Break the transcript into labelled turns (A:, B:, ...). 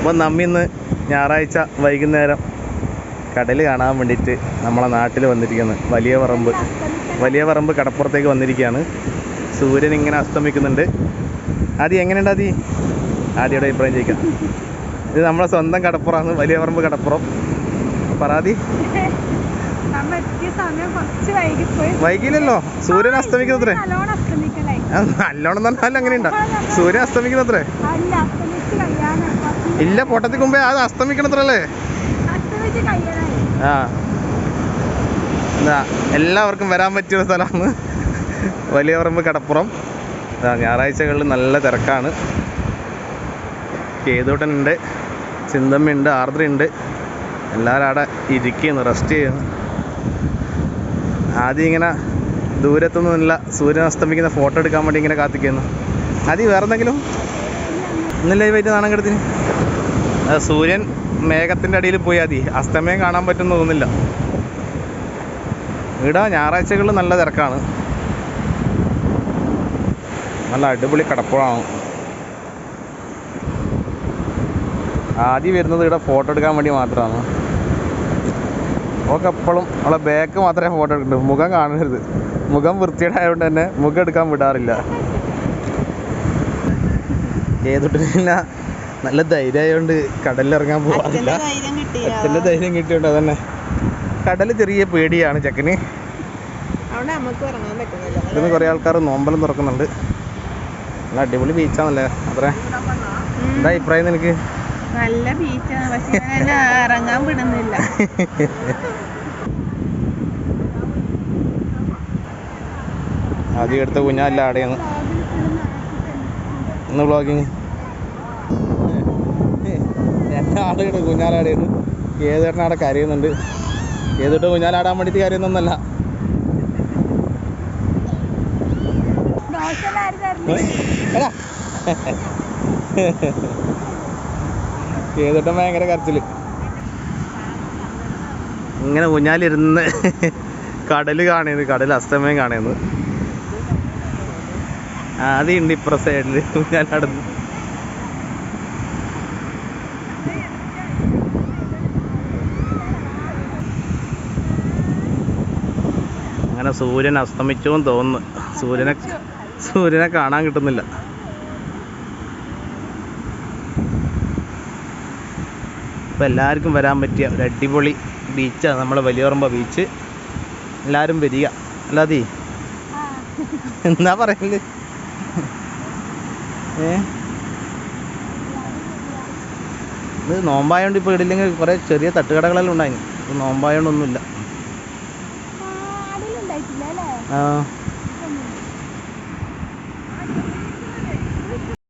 A: അപ്പോൾ നമ്മിന്ന് ഞായറാഴ്ച വൈകുന്നേരം കടൽ കാണാൻ വേണ്ടിയിട്ട് നമ്മളെ നാട്ടിൽ വന്നിരിക്കുന്നത് വലിയ പറമ്പ് വലിയ പറമ്പ് കടപ്പുറത്തേക്ക് വന്നിരിക്കുകയാണ്. സൂര്യൻ ഇങ്ങനെ അസ്തമിക്കുന്നുണ്ട്. ആദ്യം എങ്ങനെയുണ്ട് ആദ്യം ആദ്യയുടെ അഭിപ്രായം ചോദിക്കാം. ഇത് നമ്മളെ സ്വന്തം കടപ്പുറമാണ്. വലിയ പറമ്പ് കടപ്പുറം. പറാതി വൈകില്ലല്ലോ. സൂര്യൻ അസ്തമിക്കുന്നത്രേ.
B: നല്ലോണം
A: പറഞ്ഞാൽ അങ്ങനെയുണ്ടാ സൂര്യൻ അസ്തമിക്കുന്നത്രേ. ഇല്ല പൊട്ടത്തിൽ മുമ്പേ അത് അസ്തമിക്കണത്രല്ലേ? ആ. എന്താ എല്ലാവർക്കും വരാൻ പറ്റിയ സ്ഥലമാണ്. വലിയ പറമ്പ് കടപ്പുറം. ഞായറാഴ്ചകളിൽ നല്ല തിരക്കാണ്. കേതൂട്ടനുണ്ട് ചിന്തമ്മയുണ്ട് ആർദ്രയുണ്ട്. എല്ലാവരും അവിടെ ഇരിക്കുന്നു റെസ്റ്റ് ചെയ്യുന്നു. ആദ്യം ഇങ്ങനെ ദൂരത്തൊന്നുമില്ല സൂര്യൻ അസ്തമിക്കുന്ന ഫോട്ടോ എടുക്കാൻ വേണ്ടി ഇങ്ങനെ കാത്തിക്കുന്നു. ആദ്യം വേറെ എന്തെങ്കിലും ഇന്നല്ലേ വൈകിട്ട് നാണം കെടുത്തിന്? സൂര്യൻ മേഘത്തിന്റെ അടിയിൽ പോയാൽ മതി. അസ്തമയം കാണാൻ പറ്റുമെന്ന് തോന്നുന്നില്ല. ഇവിടെ ഞായറാഴ്ചകളിൽ നല്ല തിരക്കാണ്. നല്ല അടിപൊളി കടപ്പുറമാണ് ആദ്യം വരുന്നത് ഇവിടെ ഫോട്ടോ എടുക്കാൻ വേണ്ടി മാത്രമാണ്. ഓക്കെ എപ്പോഴും അവളെ ബാക്ക് മാത്രമേ ഫോട്ടോ എടുക്കുന്നുള്ളൂ മുഖം കാണരുത്. മുഖം വൃത്തിയായതുകൊണ്ട് തന്നെ മുഖം എടുക്കാൻ വിടാറില്ല. ഏതൊട്ടില്ല നല്ല ധൈര്യമായോണ്ട് കടലിലിറങ്ങാൻ
B: പോവാറില്ല.
A: അച്ഛന്റെ ധൈര്യം കിട്ടിയോണ്ട് അതന്നെ. കടൽ ചെറിയ പേടിയാണ് ചെക്കന്. ഇവിടുന്ന് കുറേ ആൾക്കാർ നോമ്പലം തുറക്കുന്നുണ്ട്. നല്ല അടിപൊളി ബീച്ചാണല്ലേ അത്ര? എന്താ അഭിപ്രായം നിനക്ക്?
B: നല്ല ബീച്ചാണ് പക്ഷെ ഇറങ്ങാൻ വിടുന്നില്ല.
A: ആദ്യം എടുത്ത കുഞ്ഞല്ല ആടെയാണ് ഇന്ന് വ്ളോഗിങ് രണ്ടാളുകളുടെ കുഞ്ഞാലാടെയാണ് ഏതേട്ടൻ അവിടെ കരയുന്നുണ്ട്? ഏതോട്ട് കുഞ്ഞാലാടാൻ വേണ്ടിയിട്ട് കരയുന്നൊന്നല്ല. ഏതേട്ടൻ ഏതോട്ടം ഭയങ്കര കരച്ചിൽ. ഇങ്ങനെ കുഞ്ഞാലിരുന്ന് കടൽ കാണുന്നത് കടൽ അസ്തമയം കാണുന്നത്. ഉണ്ട് ഇപ്പുറ സൈഡിൽ ഊഞ്ഞാലടന്ന് അങ്ങനെ സൂര്യൻ അസ്തമിച്ചു എന്ന് തോന്നുന്നു. സൂര്യനെ സൂര്യനെ കാണാൻ കിട്ടുന്നില്ല. ഇപ്പം എല്ലാവർക്കും വരാൻ പറ്റിയ ഒരു അടിപൊളി ബീച്ചാണ് നമ്മളെ വലിയറമ്പ ബീച്ച് എല്ലാവരും വരിക. അല്ലാതെ? എന്താ പറയൽ ഏ? ഇത് നോമ്പായോണ്ട് ഇപ്പോൾ ഇടില്ലെങ്കിൽ കുറേ ചെറിയ തട്ടുകടകളെല്ലാം ഉണ്ടായിരുന്നു ഇപ്പോൾ നോമ്പായോണ്ടൊന്നുമില്ല
B: Oo.
A: Oh.